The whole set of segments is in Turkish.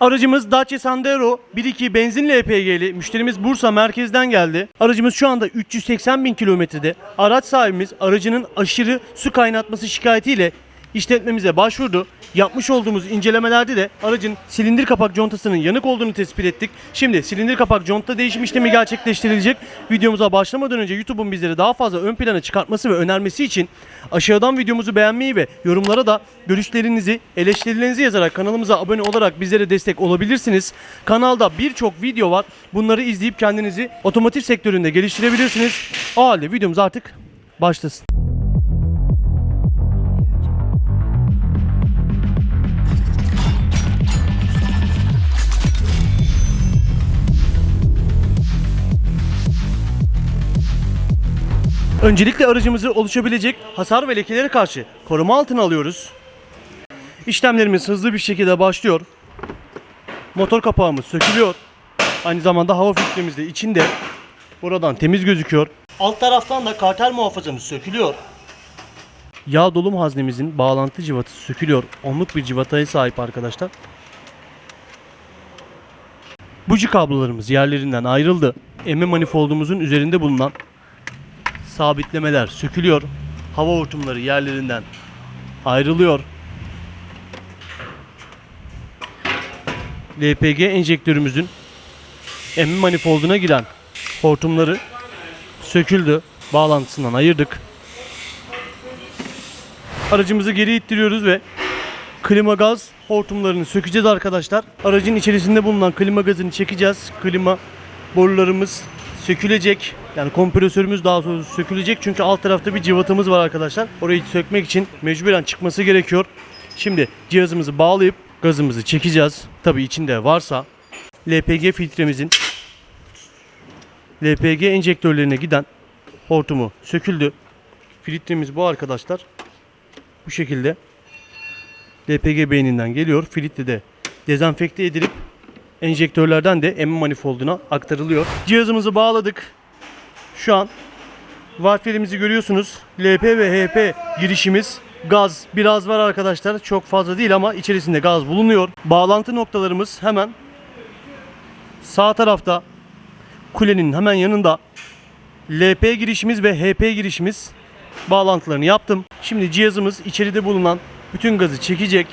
Aracımız Dacia Sandero 1.2 benzin LPG'li. Müşterimiz Bursa merkezden geldi. Aracımız şu anda 380 bin kilometrede. Araç sahibimiz aracının aşırı su kaynatması şikayetiyle işletmemize başvurdu. Yapmış olduğumuz incelemelerde de aracın silindir kapak contasının yanık olduğunu tespit ettik. Şimdi silindir kapak conta değişim işlemi gerçekleştirilecek. Videomuza başlamadan önce YouTube'un bizleri daha fazla ön plana çıkartması ve önermesi için aşağıdan videomuzu beğenmeyi ve yorumlara da görüşlerinizi, eleştirilerinizi yazarak kanalımıza abone olarak bizlere destek olabilirsiniz. Kanalda birçok video var. Bunları izleyip kendinizi otomotiv sektöründe geliştirebilirsiniz. O halde videomuz artık başlasın. Öncelikle aracımızı oluşabilecek hasar ve lekelere karşı koruma altına alıyoruz. İşlemlerimiz hızlı bir şekilde başlıyor. Motor kapağımız sökülüyor. Aynı zamanda hava filtremiz de içinde. Buradan temiz gözüküyor. Alt taraftan da kartel muhafazamız sökülüyor. Yağ dolum haznemizin bağlantı civatası sökülüyor. Onluk bir civataya sahip arkadaşlar. Buji kablolarımız yerlerinden ayrıldı. Emme manifoldumuzun üzerinde bulunan sabitlemeler sökülüyor. Hava hortumları yerlerinden ayrılıyor. LPG enjektörümüzün emme manifolduna giren hortumları söküldü. Bağlantısından ayırdık. Aracımızı geri ittiriyoruz ve klima gaz hortumlarını sökeceğiz arkadaşlar. Aracın içerisinde bulunan klima gazını çekeceğiz. Klima borularımız sökülecek. Yani kompresörümüz daha sonra sökülecek çünkü alt tarafta bir cıvatamız var arkadaşlar. Orayı sökmek için mecburen çıkması gerekiyor. Şimdi cihazımızı bağlayıp gazımızı çekeceğiz. Tabi içinde varsa LPG filtremizin LPG enjektörlerine giden hortumu söküldü. Filtremiz bu arkadaşlar. Bu şekilde LPG beyninden geliyor. Filtre de dezenfekte edilip enjektörlerden de emme manifolduna aktarılıyor. Cihazımızı bağladık. Şu an valflerimizi görüyorsunuz. LP ve HP girişimiz gaz biraz var arkadaşlar. Çok fazla değil ama içerisinde gaz bulunuyor. Bağlantı noktalarımız hemen sağ tarafta kulenin hemen yanında LP girişimiz ve HP girişimiz bağlantılarını yaptım. Şimdi cihazımız içeride bulunan bütün gazı çekecek.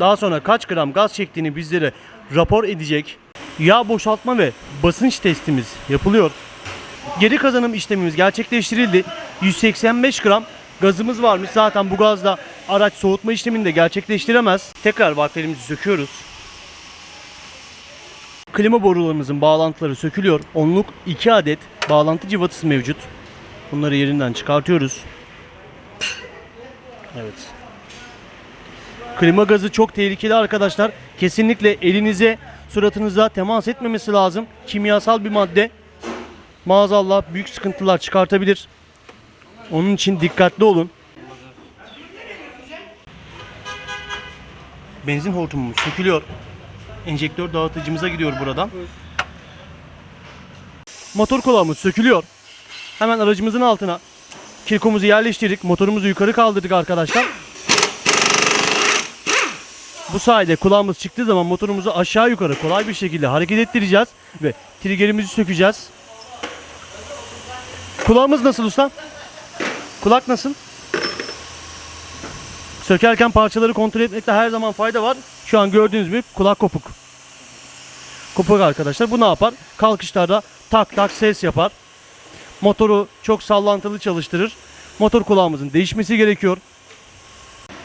Daha sonra kaç gram gaz çektiğini bizlere rapor edecek. Yağ boşaltma ve basınç testimiz yapılıyor. Geri kazanım işlemimiz gerçekleştirildi. 185 gram gazımız varmış. Zaten bu gazla araç soğutma işlemini de gerçekleştiremez. Tekrar valflerimizi söküyoruz. Klima borularımızın bağlantıları sökülüyor. Onluk 2 adet bağlantı civatası mevcut. Bunları yerinden çıkartıyoruz. Evet. Klima gazı çok tehlikeli arkadaşlar. Kesinlikle elinize, suratınıza temas etmemesi lazım. Kimyasal bir madde. Maazallah büyük sıkıntılar çıkartabilir. Onun için dikkatli olun. Benzin hortumumuz sökülüyor. Enjektör dağıtıcımıza gidiyor buradan. Motor kulağımız sökülüyor. Hemen aracımızın altına kirkomuzu yerleştirdik. Motorumuzu yukarı kaldırdık arkadaşlar. Bu sayede kulağımız çıktığı zaman motorumuzu aşağı yukarı kolay bir şekilde hareket ettireceğiz ve triggerimizi sökeceğiz. Kulağımız nasıl usta? Kulak nasıl? Sökerken parçaları kontrol etmekte her zaman fayda var. Şu an gördüğünüz gibi kulak kopuk. Kopuk arkadaşlar. Bu ne yapar? Kalkışlarda tak tak ses yapar. Motoru çok sallantılı çalıştırır. Motor kulağımızın değişmesi gerekiyor.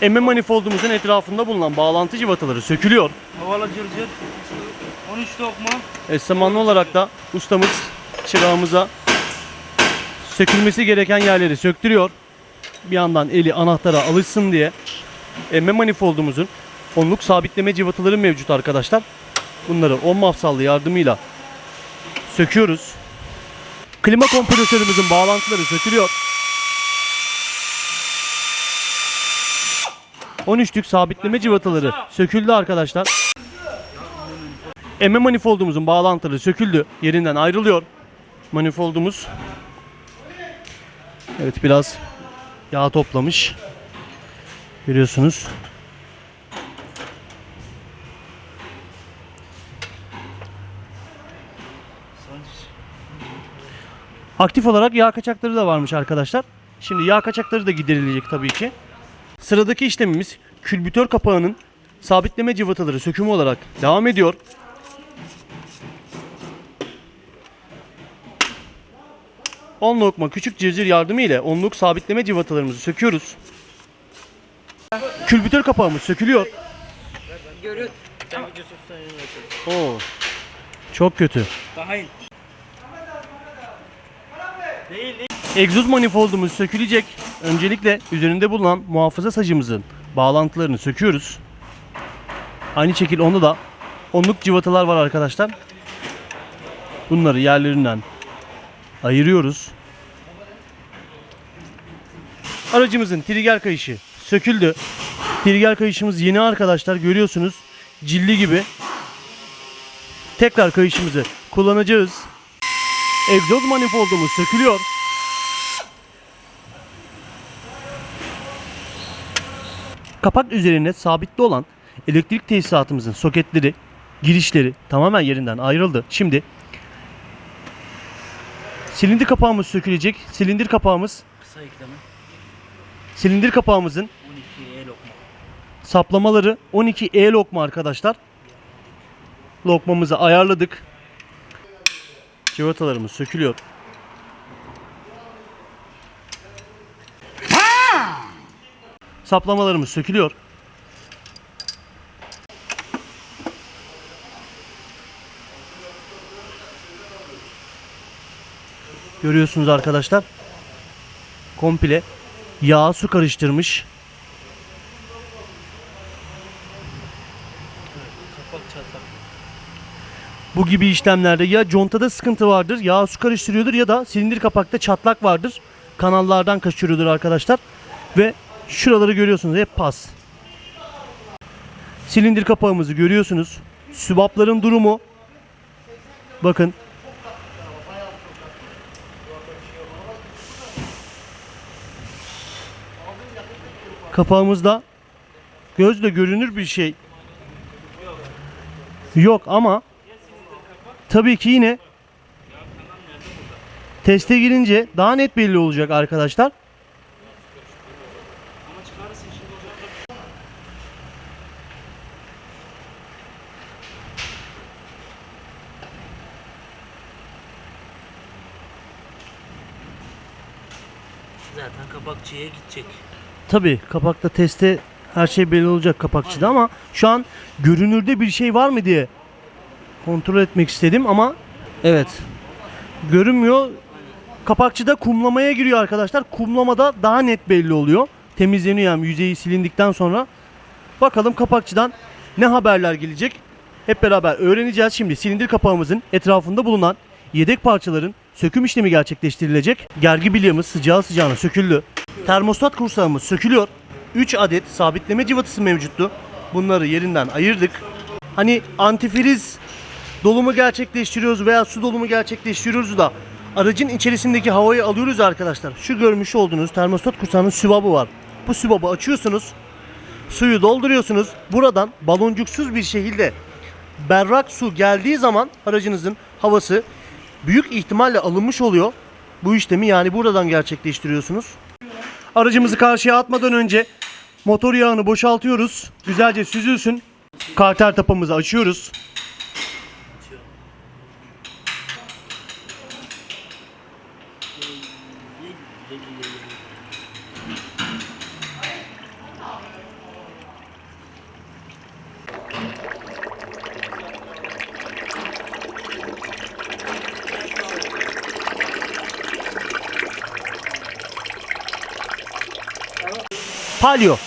Emme manifoldumuzun etrafında bulunan bağlantı civataları sökülüyor. Havala cırcır. 13 dokma. E, zamanlı olarak da ustamız çırağımıza sökülmesi gereken yerleri söktürüyor. Bir yandan eli anahtara alışsın diye. Emme manifoldumuzun onluk sabitleme civataları mevcut arkadaşlar. Bunları 10 mafsallı yardımıyla söküyoruz. Klima kompresörümüzün bağlantıları sökülüyor. 13'lük sabitleme cıvataları söküldü arkadaşlar. Emme manifoldumuzun bağlantıları söküldü. Yerinden ayrılıyor. Manifoldumuz. Evet biraz yağ toplamış. Görüyorsunuz. Aktif olarak yağ kaçakları da varmış arkadaşlar. Şimdi yağ kaçakları da giderilecek tabii ki. Sıradaki işlemimiz külbütör kapağının sabitleme cıvataları sökümü olarak devam ediyor. On lokma küçük cırcır yardımı ile onluk sabitleme cıvatalarımızı söküyoruz. Külbütör kapağımız sökülüyor. Oo. Çok kötü. Daha iyi. Değil değil. Egzoz manifoldumuz sökülecek. Öncelikle üzerinde bulunan muhafaza sacımızın bağlantılarını söküyoruz. Aynı şekilde onda da onluk cıvatalar var arkadaşlar. Bunları yerlerinden ayırıyoruz. Aracımızın trigger kayışı söküldü. Trigger kayışımız yeni arkadaşlar görüyorsunuz. Cilli gibi. Tekrar kayışımızı kullanacağız. Egzoz manifoldumuz sökülüyor. Kapak üzerine sabitli olan elektrik tesisatımızın soketleri, girişleri tamamen yerinden ayrıldı. Şimdi silindir kapağımız sökülecek. Silindir kapağımız, Kısa ekleme. silindir kapağımızın 12 el lokma. saplamaları 12 E lokma arkadaşlar. Lokmamızı ayarladık. Civatalarımız sökülüyor. Saplamalarımız sökülüyor. Görüyorsunuz arkadaşlar. Komple yağ su karıştırmış. Bu gibi işlemlerde ya contada sıkıntı vardır, yağ su karıştırıyordur ya da silindir kapakta çatlak vardır. Kanallardan kaçırıyordur arkadaşlar. Ve şuraları görüyorsunuz hep pas. Silindir kapağımızı görüyorsunuz. Sübapların durumu. Bakın. Kapağımızda gözle görünür bir şey yok ama Tabii ki yine teste girince daha net belli olacak arkadaşlar. Kapakçıya gidecek. Tabii kapakta teste her şey belli olacak kapakçıda ama şu an görünürde bir şey var mı diye kontrol etmek istedim ama evet görünmüyor. Kapakçıda kumlamaya giriyor arkadaşlar. Kumlamada daha net belli oluyor. Temizleniyor yani yüzeyi silindikten sonra. Bakalım kapakçıdan ne haberler gelecek? Hep beraber öğreneceğiz. Şimdi silindir kapağımızın etrafında bulunan yedek parçaların söküm işlemi gerçekleştirilecek. Gergi bilyamız sıcağı sıcağına söküldü. Termostat kursağımız sökülüyor. 3 adet sabitleme cıvatası mevcuttu. Bunları yerinden ayırdık. Hani antifriz dolumu gerçekleştiriyoruz veya su dolumu gerçekleştiriyoruz da aracın içerisindeki havayı alıyoruz arkadaşlar. Şu görmüş olduğunuz termostat kursağının sübabı var. Bu sübabı açıyorsunuz. Suyu dolduruyorsunuz. Buradan baloncuksuz bir şekilde berrak su geldiği zaman aracınızın havası büyük ihtimalle alınmış oluyor. Bu işlemi yani buradan gerçekleştiriyorsunuz. Aracımızı karşıya atmadan önce motor yağını boşaltıyoruz. Güzelce süzülsün. Karter tapamızı açıyoruz. Palio.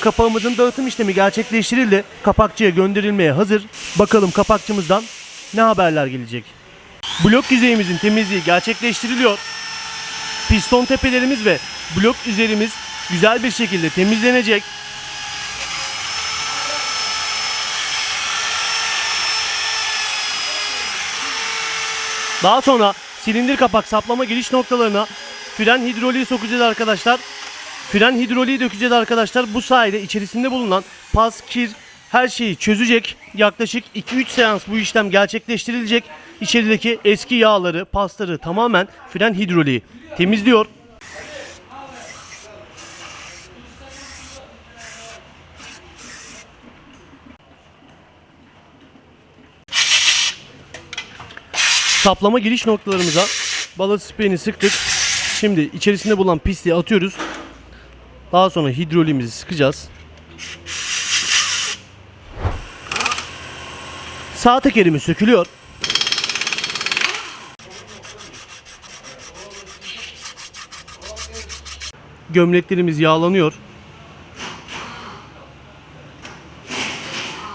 Kapağımızın dağıtım işlemi gerçekleştirildi. Kapakçıya gönderilmeye hazır. Bakalım kapakçımızdan ne haberler gelecek. Blok yüzeyimizin temizliği gerçekleştiriliyor. Piston tepelerimiz ve blok üzerimiz güzel bir şekilde temizlenecek. Daha sonra silindir kapak saplama giriş noktalarına fren hidroliği sokacağız arkadaşlar. Fren hidroliği dökeceğiz arkadaşlar. Bu sayede içerisinde bulunan pas, kir her şeyi çözecek. Yaklaşık 2-3 seans bu işlem gerçekleştirilecek. İçerideki eski yağları, pasları tamamen fren hidroliği temizliyor. Saplama giriş noktalarımıza balat spreyini sıktık. Şimdi içerisinde bulunan pisliği atıyoruz. Daha sonra hidroliğimizi sıkacağız. Sağ tekerimiz sökülüyor. Gömleklerimiz yağlanıyor.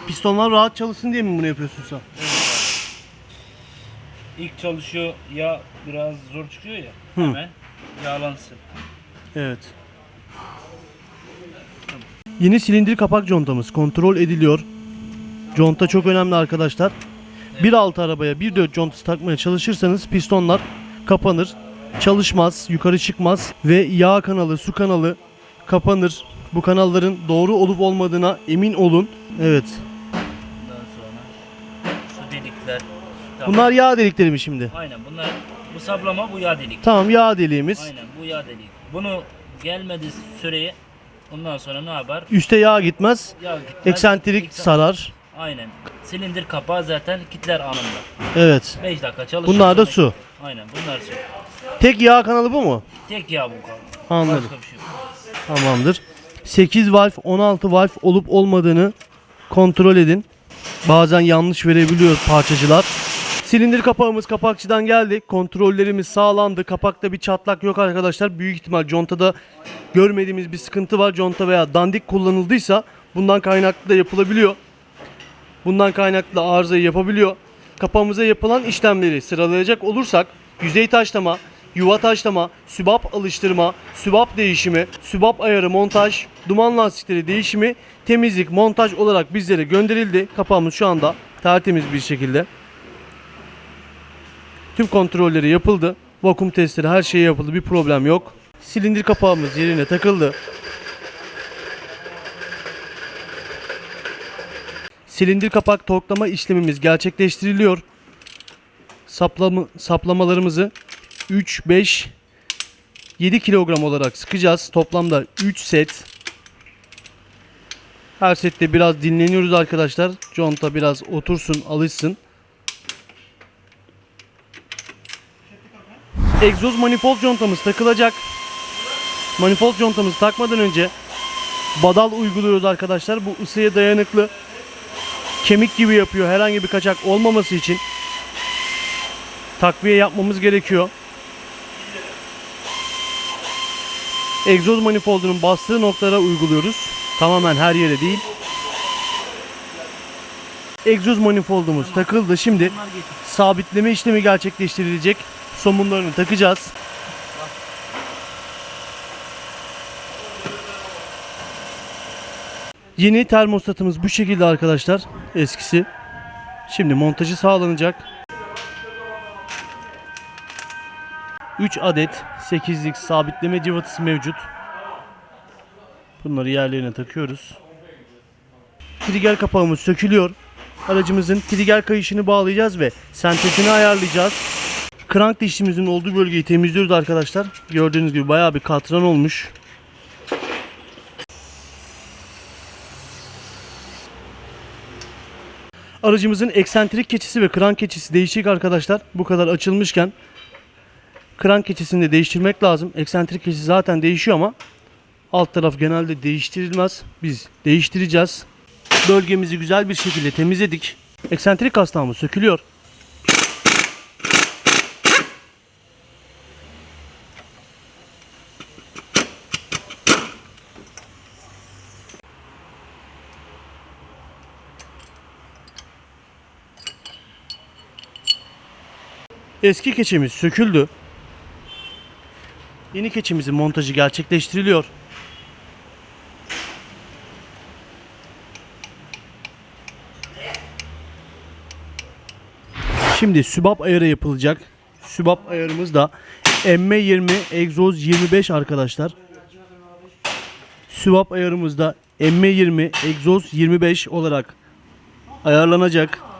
Pistonlar rahat çalışsın diye mi bunu yapıyorsun sen? İlk çalışıyor ya biraz zor çıkıyor ya. Hı. Hemen yağlansın. Evet. Yeni silindir kapak contamız kontrol ediliyor. Conta çok önemli arkadaşlar. 1.6 arabaya 1.4 contası takmaya çalışırsanız pistonlar kapanır, çalışmaz, yukarı çıkmaz ve yağ kanalı, su kanalı kapanır. Bu kanalların doğru olup olmadığına emin olun. Evet. Ondan sonra şu delikler. Tamam. Bunlar yağ delikleri mi şimdi? Aynen bunlar bu saplama bu yağ delik. Tamam yağ deliğimiz. Aynen bu yağ delik. Bunu gelmedi süreye ondan sonra ne yapar? Üste yağ gitmez. Yağ gitmez. Eksantrik Eksen- sarar. Aynen. Silindir kapağı zaten kitler anında. Evet. 5 dakika çalışır. Bunlar da sonra- su. Aynen bunlar su. Tek yağ kanalı bu mu? Tek yağ bu kaldı. Anladım. Başka bir şey yok. Tamamdır. 8 valf 16 valf olup olmadığını kontrol edin. Bazen yanlış verebiliyor parçacılar. Silindir kapağımız kapakçıdan geldi. Kontrollerimiz sağlandı. Kapakta bir çatlak yok arkadaşlar. Büyük ihtimal contada görmediğimiz bir sıkıntı var. Conta veya dandik kullanıldıysa bundan kaynaklı da yapılabiliyor. Bundan kaynaklı arızayı yapabiliyor. Kapağımıza yapılan işlemleri sıralayacak olursak yüzey taşlama, yuva taşlama, sübap alıştırma, sübap değişimi, sübap ayarı montaj, duman lastikleri değişimi, temizlik, montaj olarak bizlere gönderildi. Kapağımız şu anda tertemiz bir şekilde. Tüm kontrolleri yapıldı. Vakum testleri her şey yapıldı. Bir problem yok. Silindir kapağımız yerine takıldı. Silindir kapak torklama işlemimiz gerçekleştiriliyor. Saplama, saplamalarımızı 3, 5, 7 kilogram olarak sıkacağız. Toplamda 3 set. Her sette biraz dinleniyoruz arkadaşlar. Conta biraz otursun, alışsın. Egzoz manifold contamız takılacak. Manifold contamızı takmadan önce badal uyguluyoruz arkadaşlar. Bu ısıya dayanıklı kemik gibi yapıyor. Herhangi bir kaçak olmaması için takviye yapmamız gerekiyor. Egzoz manifoldunun bastığı noktalara uyguluyoruz. Tamamen her yere değil. Egzoz manifoldumuz takıldı. Şimdi sabitleme işlemi gerçekleştirilecek. Somunlarını takacağız. Yeni termostatımız bu şekilde arkadaşlar. Eskisi. Şimdi montajı sağlanacak. 3 adet 8'lik sabitleme civatası mevcut. Bunları yerlerine takıyoruz. Trigger kapağımız sökülüyor. Aracımızın trigger kayışını bağlayacağız ve sentezini ayarlayacağız. Krank dişimizin olduğu bölgeyi temizliyoruz arkadaşlar. Gördüğünüz gibi bayağı bir katran olmuş. Aracımızın eksentrik keçisi ve krank keçisi değişik arkadaşlar. Bu kadar açılmışken krank keçisini de değiştirmek lazım. Eksentrik keçisi zaten değişiyor ama alt taraf genelde değiştirilmez. Biz değiştireceğiz. Bölgemizi güzel bir şekilde temizledik. Eksentrik kasnağımız sökülüyor. Eski keçemiz söküldü. Yeni keçimizin montajı gerçekleştiriliyor. Şimdi sübap ayarı yapılacak. Sübap ayarımız da M20 egzoz 25 arkadaşlar. Sübap ayarımızda emme 20, egzoz 25 olarak ayarlanacak.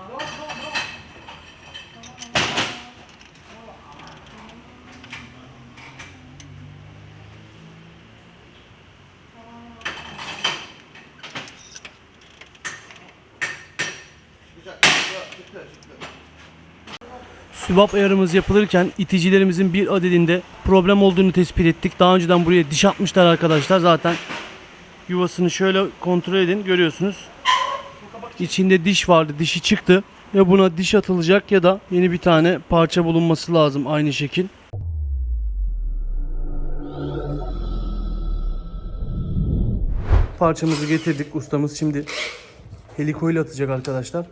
Sübap ayarımız yapılırken iticilerimizin bir adedinde problem olduğunu tespit ettik. Daha önceden buraya diş atmışlar arkadaşlar. Zaten yuvasını şöyle kontrol edin görüyorsunuz. İçinde diş vardı. Dişi çıktı. Ya buna diş atılacak ya da yeni bir tane parça bulunması lazım aynı şekil. Parçamızı getirdik. Ustamız şimdi heliko ile atacak arkadaşlar.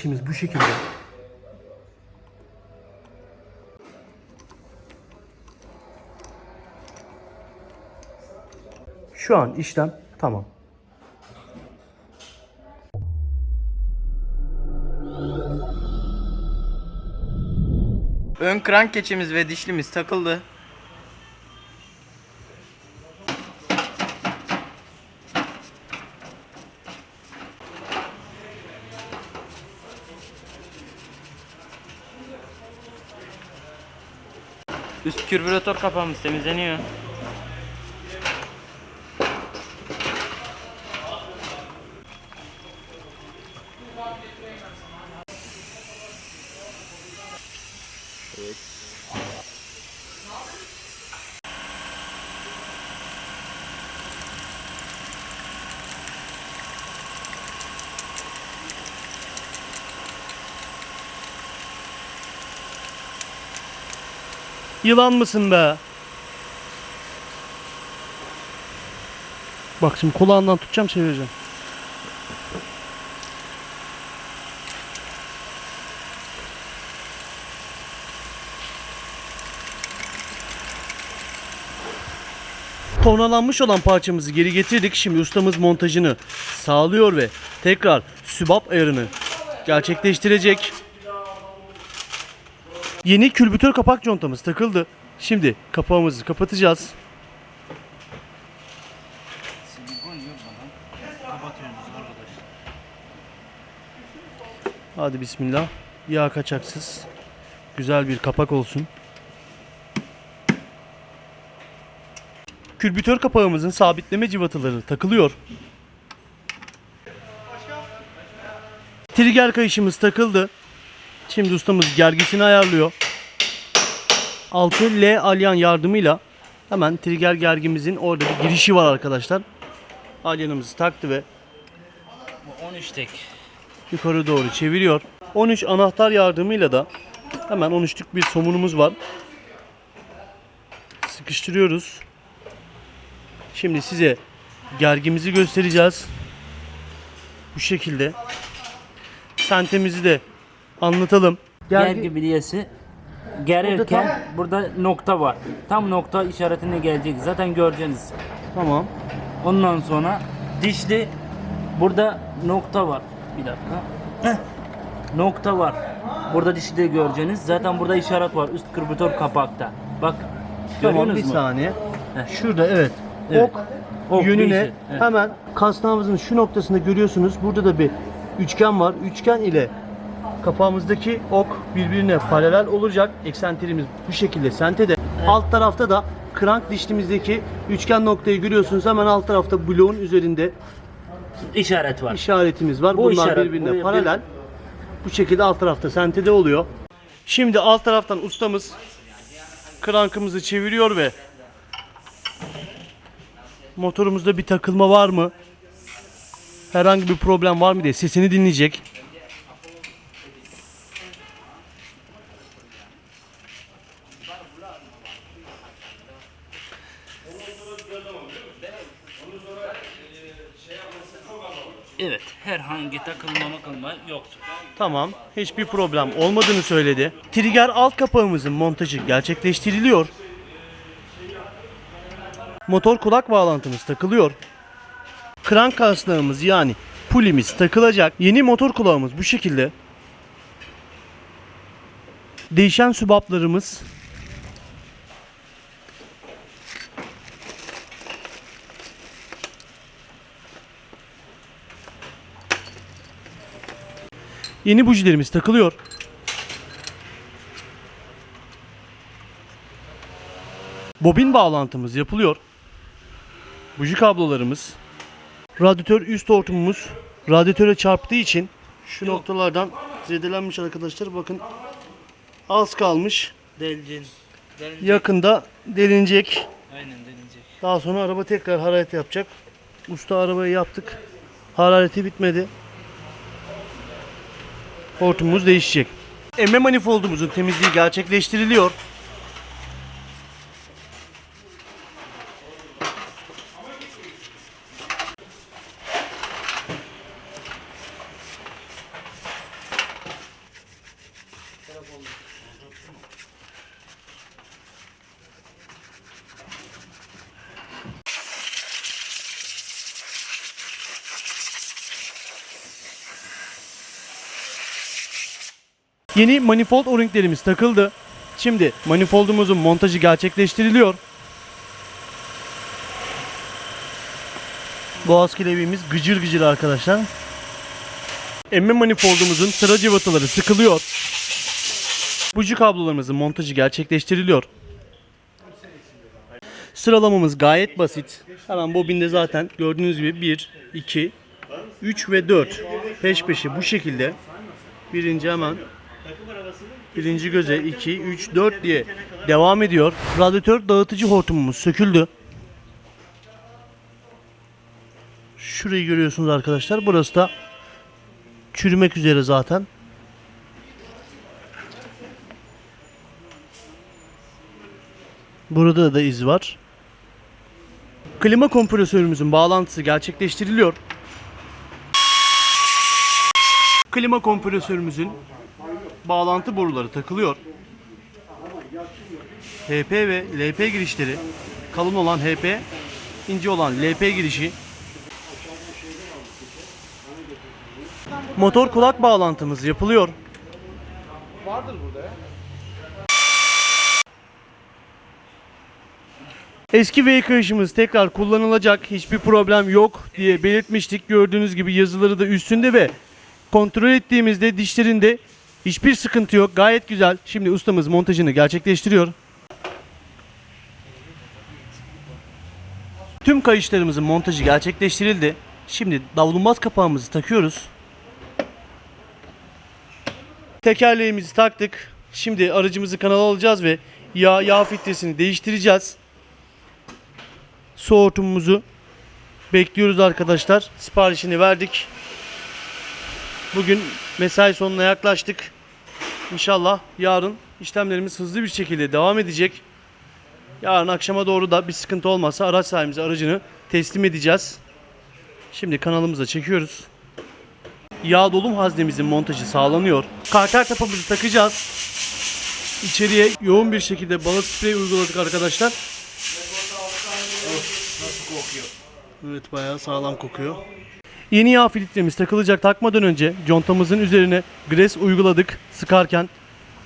Dişimiz bu şekilde. Şu an işlem tamam. Ön krank keçimiz ve dişlimiz takıldı. Üst kürbüratör kapağımız temizleniyor. Yılan mısın be? Bak şimdi kulağından tutacağım çevireceğim. Tornalanmış olan parçamızı geri getirdik. Şimdi ustamız montajını sağlıyor ve tekrar sübap ayarını gerçekleştirecek. Yeni külbütör kapak contamız takıldı. Şimdi kapağımızı kapatacağız. Hadi bismillah. Yağ kaçaksız. Güzel bir kapak olsun. Külbütör kapağımızın sabitleme cıvataları takılıyor. Trigger kayışımız takıldı. Şimdi ustamız gergisini ayarlıyor. 6L alyan yardımıyla hemen trigger gergimizin orada bir girişi var arkadaşlar. Alyanımızı taktı ve Bu 13 tek. yukarı doğru çeviriyor. 13 anahtar yardımıyla da hemen 13'lük bir somunumuz var. Sıkıştırıyoruz. Şimdi size gergimizi göstereceğiz. Bu şekilde. Sentemizi de anlatalım. Gergi bilyesi gerirken burada nokta var. Tam nokta işaretine gelecek. Zaten göreceksiniz. Tamam. Ondan sonra dişli burada nokta var. Bir dakika. Heh. Nokta var. Burada dişli de göreceksiniz. Zaten burada işaret var üst kırbütör kapakta. Bak. Tamam bir mu? saniye. Heh. Şurada evet. Evet. Ok, Ok yönüne değişir, evet. hemen kasnağımızın şu noktasında görüyorsunuz. Burada da bir üçgen var. Üçgen ile kapağımızdaki ok birbirine paralel olacak. Eksentrimiz bu şekilde sentede. Alt tarafta da krank dişlimizdeki üçgen noktayı görüyorsunuz. Hemen alt tarafta bloğun üzerinde İşaret var. işaretimiz var. Bu Bunlar işaret, birbirine bu- paralel. Bu şekilde alt tarafta sentede oluyor. Şimdi alt taraftan ustamız krankımızı çeviriyor ve motorumuzda bir takılma var mı? Herhangi bir problem var mı diye sesini dinleyecek. Herhangi takılma makılma yoktur. Tamam. Hiçbir problem olmadığını söyledi. Trigger alt kapağımızın montajı gerçekleştiriliyor. Motor kulak bağlantımız takılıyor. Krank kaslağımız yani pulimiz takılacak. Yeni motor kulağımız bu şekilde. Değişen sübaplarımız Yeni bujilerimiz takılıyor. Bobin bağlantımız yapılıyor. Buji kablolarımız. Radyatör üst hortumumuz radyatöre çarptığı için şu noktalardan zedelenmiş arkadaşlar. Bakın az kalmış. Delcin. Delcin. Yakında delinecek. Aynen delinecek. Daha sonra araba tekrar hararet yapacak. Usta arabayı yaptık. Harareti bitmedi. Hortumumuz değişecek. Emme manifoldumuzun temizliği gerçekleştiriliyor. Yeni manifold o-ringlerimiz takıldı. Şimdi manifoldumuzun montajı gerçekleştiriliyor. Boğaz kileviğimiz gıcır gıcır arkadaşlar. Emme manifoldumuzun sıra cıvataları sıkılıyor. Buji kablolarımızın montajı gerçekleştiriliyor. Sıralamamız gayet basit. Hemen bobinde zaten gördüğünüz gibi 1, 2, 3 ve 4 peş peşe bu şekilde birinci hemen birinci göze 2, 3, 4 diye devam ediyor. Radyatör dağıtıcı hortumumuz söküldü. Şurayı görüyorsunuz arkadaşlar. Burası da çürümek üzere zaten. Burada da iz var. Klima kompresörümüzün bağlantısı gerçekleştiriliyor. Klima kompresörümüzün bağlantı boruları takılıyor. HP ve LP girişleri kalın olan HP, ince olan LP girişi. Motor kulak bağlantımız yapılıyor. Eski V kayışımız tekrar kullanılacak. Hiçbir problem yok diye belirtmiştik. Gördüğünüz gibi yazıları da üstünde ve kontrol ettiğimizde dişlerinde hiçbir sıkıntı yok. Gayet güzel. Şimdi ustamız montajını gerçekleştiriyor. Tüm kayışlarımızın montajı gerçekleştirildi. Şimdi davlumbaz kapağımızı takıyoruz. Tekerleğimizi taktık. Şimdi aracımızı kanala alacağız ve yağ, yağ filtresini değiştireceğiz. Su hortumumuzu bekliyoruz arkadaşlar. Siparişini verdik. Bugün mesai sonuna yaklaştık. İnşallah yarın işlemlerimiz hızlı bir şekilde devam edecek. Yarın akşama doğru da bir sıkıntı olmazsa araç sahibimize aracını teslim edeceğiz. Şimdi kanalımıza çekiyoruz. Yağ dolum haznemizin montajı sağlanıyor. Karter tapamızı takacağız. İçeriye yoğun bir şekilde balık spreyi uyguladık arkadaşlar. Evet bayağı sağlam kokuyor. Yeni yağ filtremiz takılacak takmadan önce contamızın üzerine gres uyguladık sıkarken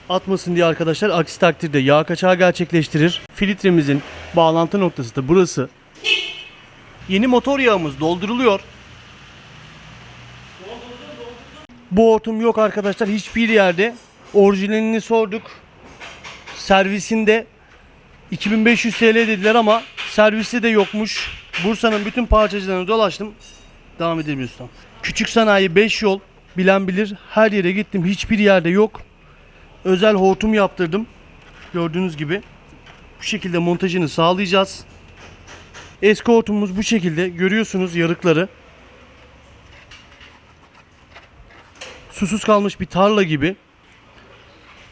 atmasın diye arkadaşlar aksi takdirde yağ kaçağı gerçekleştirir. Filtremizin bağlantı noktası da burası. Yeni motor yağımız dolduruluyor. Bu hortum yok arkadaşlar hiçbir yerde. Orijinalini sorduk. Servisinde 2500 TL dediler ama serviste de yokmuş. Bursa'nın bütün parçacılarını dolaştım. Devam ustam. Küçük sanayi 5 yol bilen bilir. Her yere gittim. Hiçbir yerde yok. Özel hortum yaptırdım. Gördüğünüz gibi. Bu şekilde montajını sağlayacağız. Eski hortumumuz bu şekilde. Görüyorsunuz yarıkları. Susuz kalmış bir tarla gibi.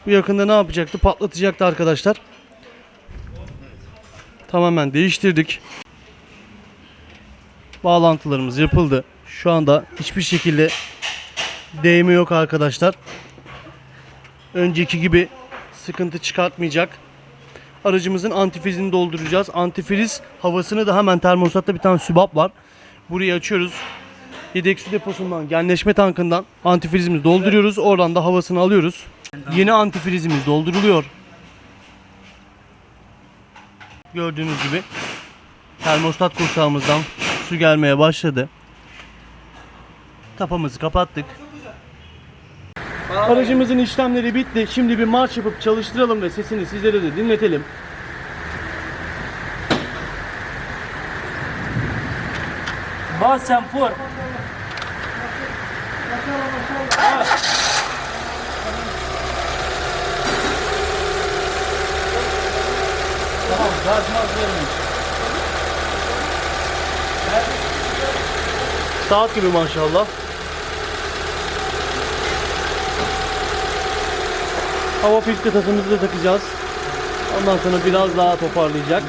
Bu yakında ne yapacaktı? Patlatacaktı arkadaşlar. Tamamen değiştirdik. Bağlantılarımız yapıldı. Şu anda hiçbir şekilde değme yok arkadaşlar. Önceki gibi sıkıntı çıkartmayacak. Aracımızın antifrizini dolduracağız. Antifriz havasını da hemen termostatta bir tane sübap var. Burayı açıyoruz. Yedek su deposundan, genleşme tankından antifrizimizi dolduruyoruz. Oradan da havasını alıyoruz. Yeni antifrizimiz dolduruluyor. Gördüğünüz gibi termostat kursağımızdan su gelmeye başladı. Tapamızı kapattık. Aracımızın işlemleri bitti. Şimdi bir marş yapıp çalıştıralım ve sesini sizlere de dinletelim. Bas sen fır. Tamam Saat gibi maşallah. Hava filtre tasımızı da takacağız. Ondan sonra biraz daha toparlayacak.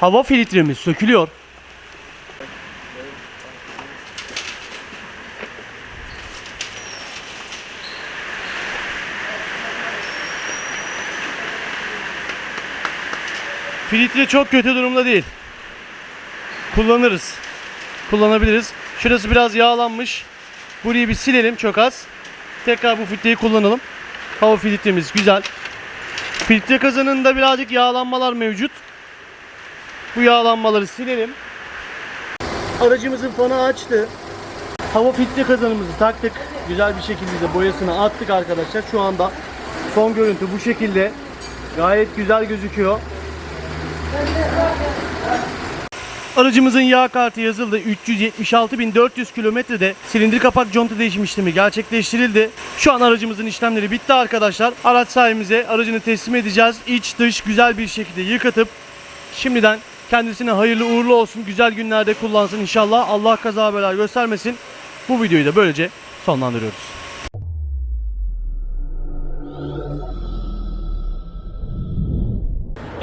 Hava filtremiz sökülüyor. Filtre çok kötü durumda değil. Kullanırız. Kullanabiliriz. Şurası biraz yağlanmış. Burayı bir silelim çok az. Tekrar bu filtreyi kullanalım. Hava filtremiz güzel. Filtre kazanında birazcık yağlanmalar mevcut. Bu yağlanmaları silelim. Aracımızın fanı açtı. Hava filtre kazanımızı taktık. Güzel bir şekilde de boyasını attık arkadaşlar. Şu anda son görüntü bu şekilde. Gayet güzel gözüküyor. Aracımızın yağ kartı yazıldı. 376.400 kilometrede silindir kapak conta değişim işlemi gerçekleştirildi. Şu an aracımızın işlemleri bitti arkadaşlar. Araç sahibimize aracını teslim edeceğiz. İç dış güzel bir şekilde yıkatıp şimdiden kendisine hayırlı uğurlu olsun. Güzel günlerde kullansın inşallah. Allah kaza bela göstermesin. Bu videoyu da böylece sonlandırıyoruz.